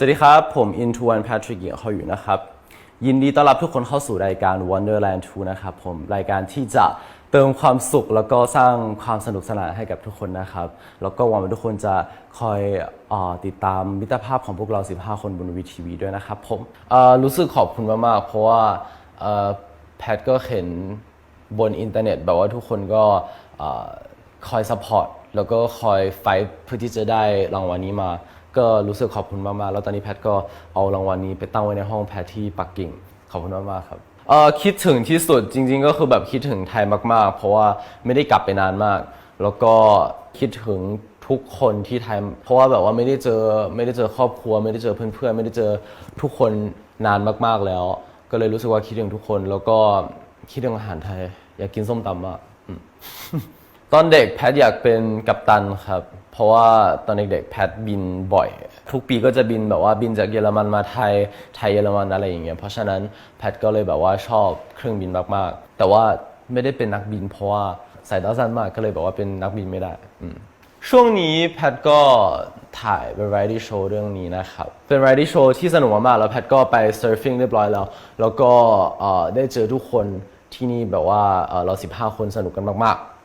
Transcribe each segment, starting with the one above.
สวัสดีครับ ผม Into One Patrick เหยียงเขาอยู่นะครับ ยินดีต้อนรับทุกคนเข้าสู่รายการ Wonderland 2 นะครับผมรายการที่จะเติมความสุขแล้วก็สร้างความสนุกสนานให้กับทุกคนนะครับ แล้วก็หวังว่าทุกคนจะคอยออติดตามมิตรภาพของพวกเรา 15 คนบนวีทีวีด้วยนะครับผมรู้สึกขอบคุณมากๆ เพราะว่าแพทก็เห็นบนอินเทอร์เน็ตแบบว่าทุกคนก็คอยซัพพอร์ต แล้วก็คอยไฟท์เพื่อที่จะได้รางวัลนี้มา ก็รู้สึกขอบคุณมากๆ แล้วตอนนี้แพทก็เอารางวัลนี้ไปตั้งไว้ในห้องแพทที่ปักกิ่ง ขอบคุณมากๆครับเออคิดถึงที่สุดจริง ๆ ก็คือแบบคิดถึงไทยมาก ๆ เพราะว่าไม่ได้กลับไปนานมาก แล้วก็คิดถึงทุกคนที่ไทย เพราะว่าแบบว่าไม่ได้เจอไม่ได้เจอครอบครัว ไม่ได้เจอเพื่อนๆไม่ได้เจอทุกคนนานมากๆแล้ว ก็เลยรู้สึกว่าคิดถึงทุกคน แล้วก็คิดถึงอาหารไทย อยากกินส้มตำมากอืม ตอนเด็กแพทอยากเป็นกัปตันครับ เพราะว่าตอนเด็กๆแพทบินบ่อย ทุกปีก็จะบินแบบว่าบินจากเยอรมันมาไทยไทยเยอรมันอะไรอย่างเงี้ยเพราะฉะนั้นแพทก็เลยแบบว่าชอบเครื่องบินมากๆ แต่ว่าไม่ได้เป็นนักบิน เพราะว่าสายตาสั้นมากก็เลยแบบว่าเป็นนักบินไม่ได้ช่วงนี้แพทก็ถ่ายเป็น variety show เรื่องนี้นะครับ เป็น variety show ที่สนุกมากๆแล้วแพทก็ไป surfing เรียบร้อยแล้ว แล้วก็ได้เจอทุกคนที่นี่แบบว่าเอ่อเรา 15 คนสนุกกันมากๆ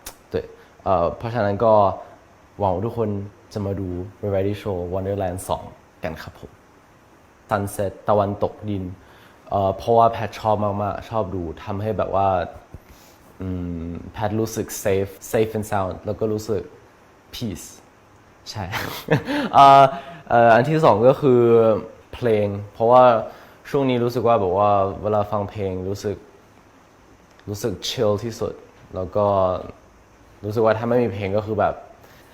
เพราะฉะนั้นก็หวังว่าทุกคนจะมาดู Variety Show Wonderland 2 กันครับผม Sunset ตะวันตกดิน เพราะว่าแพทชอบมากๆ ชอบดูทำให้แบบว่าแพทรู้สึก safe safe and sound แล้วก็รู้สึก peace ใช่ อันที่สองก็คือเพลง เพราะว่าช่วงนี้รู้สึกว่าแบบว่าเวลาฟังเพลงรู้สึกรู้สึก chill ที่สุด แล้วก็ รู้สึกว่าถ้าไม่มีเพลงก็คือแบบ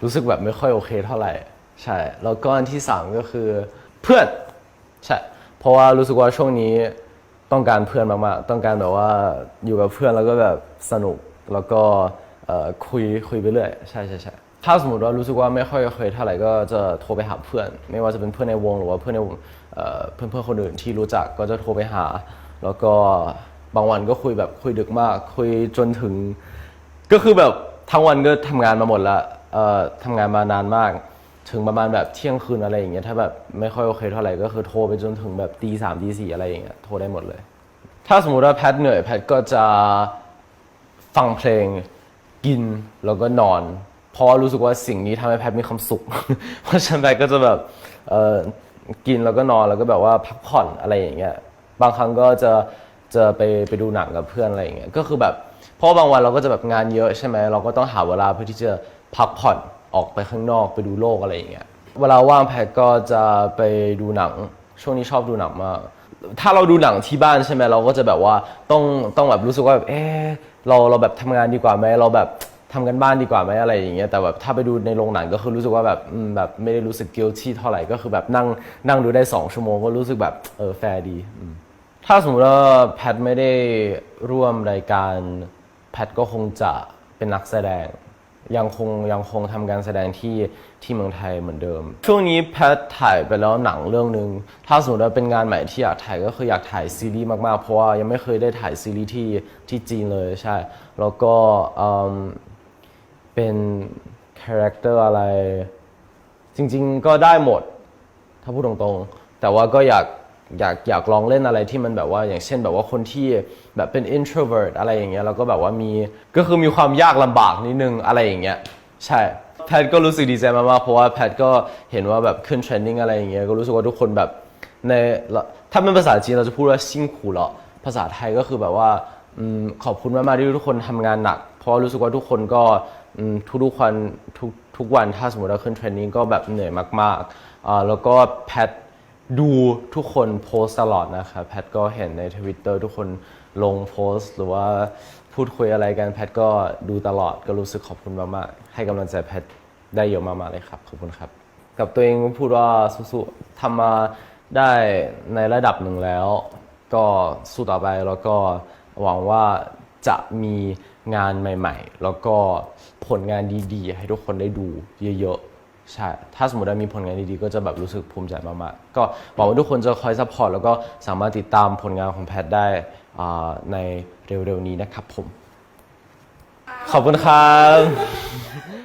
รู้สึกแบบไม่ค่อยโอเคเท่าไหร่ ใช่ แล้วก็อันที่สามก็คือเพื่อน ใช่ เพราะว่ารู้สึกว่าช่วงนี้ต้องการเพื่อนมากๆ ต้องการแบบว่าอยู่กับเพื่อนแล้วก็แบบสนุก แล้วก็คุยคุยไปเรื่อย ใช่ใช่ใช่ถ้าสมมติว่ารู้สึกว่าไม่ค่อยโอเคเท่าไหร่ก็จะโทรไปหาเพื่อน ไม่ว่าจะเป็นเพื่อนในวงหรือว่าเพื่อนในเพื่อนเพื่อนคนอื่นที่รู้จักก็จะโทรไปหา แล้วก็บางวันก็คุยแบบคุยดึกมาก คุยจนถึง ก็คือแบบ ทั้งวันก็ทำงานมาหมดละเอ่อทำงานมานานมาก ถึงประมาณแบบเที่ยงคืนอะไรอย่างเงี้ยถ้าแบบไม่ค่อยโอเคเท่าไหร่ก็คือโทรไปจนถึงแบบตีสามตีสี่อะไรอย่างเงี้ยโทรได้หมดเลย ถ้าสมมติว่าแพทเหนื่อยแพทก็จะฟังเพลงกินแล้วก็นอน เพราะว่ารู้สึกว่าสิ่งนี้ทำให้แพทมีความสุข เพราะฉะนั้นแพทก็จะแบบเอ่อกินแล้วก็นอนแล้วก็แบบว่าพักผ่อนอะไรอย่างเงี้ยบางครั้งก็จะจะไปไปดูหนังกับเพื่อนอะไรอย่างเงี้ยก็คือแบบ เพราะบางวันเราก็จะแบบงานเยอะใช่ไหมเราก็ต้องหาเวลาเพื่อที่จะพักผ่อนออกไปข้างนอกไปดูโลกอะไรอย่างเงี้ยเวลาว่างแพทก็จะไปดูหนัง ช่วงนี้ชอบดูหนังมากถ้าเราดูหนังที่บ้านใช่ไหมเราก็จะแบบว่าต้องต้องแบบรู้สึกว่าแบบเออเราเราแบบทำงานดีกว่าไหมเราแบบทำกันบ้านดีกว่าไหมอะไรอย่างเงี้ยแต่แบบถ้าไปดูในโรงหนังก็คือรู้สึกว่าแบบแบบไม่ได้รู้สึก guilty เท่าไหร่ก็คือแบบนั่งนั่งดูได้สองชั่วโมงก็รู้สึกแบบเออแฟร์ดี ถ้าสมมติว่าแพทไม่ได้ร่วมรายการ แพทก็คงจะเป็นนักแสดง ยังคงยังคงทำการแสดงที่ที่เมืองไทยเหมือนเดิม ช่วงนี้แพทถ่ายไปแล้วหนังเรื่องหนึ่งถ้าสมมติว่าเป็นงานใหม่ที่อยากถ่ายก็คืออยากถ่ายซีรีส์มากๆ เพราะว่ายังไม่เคยได้ถ่ายซีรีส์ที่ที่จีนเลยใช่ แล้วก็อืมเป็นคาแรคเตอร์อะไร จริง ๆ ก็ได้หมด ถ้าพูดตรงๆ แต่ว่าก็อยาก อยากอยากลองเล่นอะไรที่มันแบบว่าอย่างเช่นแบบว่าคนที่แบบเป็น introvert อะไรอย่างเงี้ยแล้วก็แบบว่ามีก็คือมีความยากลำบากนิดนึงอะไรอย่างเงี้ยใช่แพทก็รู้สึกดีใจมากๆเพราะว่าแพทก็เห็นว่าแบบขึ้นเทรนดิ้งอะไรอย่างเงี้ยก็รู้สึกว่าทุกคนแบบในถ้าเป็นภาษาจีนเราจะพูดว่าซิ่งคูเหรอภาษาไทยก็คือแบบว่าอขอบคุณมากๆที่ทุกคนทำงานหนัก เพราะรู้สึกว่าทุกคนก็อืมทุกๆวันทุกทุกวันถ้าสมมติว่าขึ้นเทรนนิ่งก็แบบเหนื่อยมากๆอ่าแล้วก็แพท ดูทุกคนโพสตลอดนะครับแพทก็เห็นในทวิตเตอร์ทุกคนลงโพสหรือว่าพูดคุยอะไรกันแพทก็ดูตลอดก็รู้สึกขอบคุณมากๆให้กำลังใจแพทได้เยอะมากๆเลยครับขอบคุณครับ กับตัวเองพูดว่าสู้ๆทำมาได้ในระดับหนึ่งแล้ว ก็สู้ต่อไปแล้วก็หวังว่าจะมีงานใหม่ ๆ แล้วก็ผลงานดีๆ ให้ทุกคนได้ดูเยอะๆ ใช่ ถ้าสมมติว่ามีผลงานดีๆ ก็จะแบบรู้สึกภูมิใจมากๆ ก็หวังว่าทุกคนจะคอยซัพพอร์ตแล้วก็สามารถติดตามผลงานของแพทได้ในเร็วๆนี้นะครับผม ขอบคุณครับ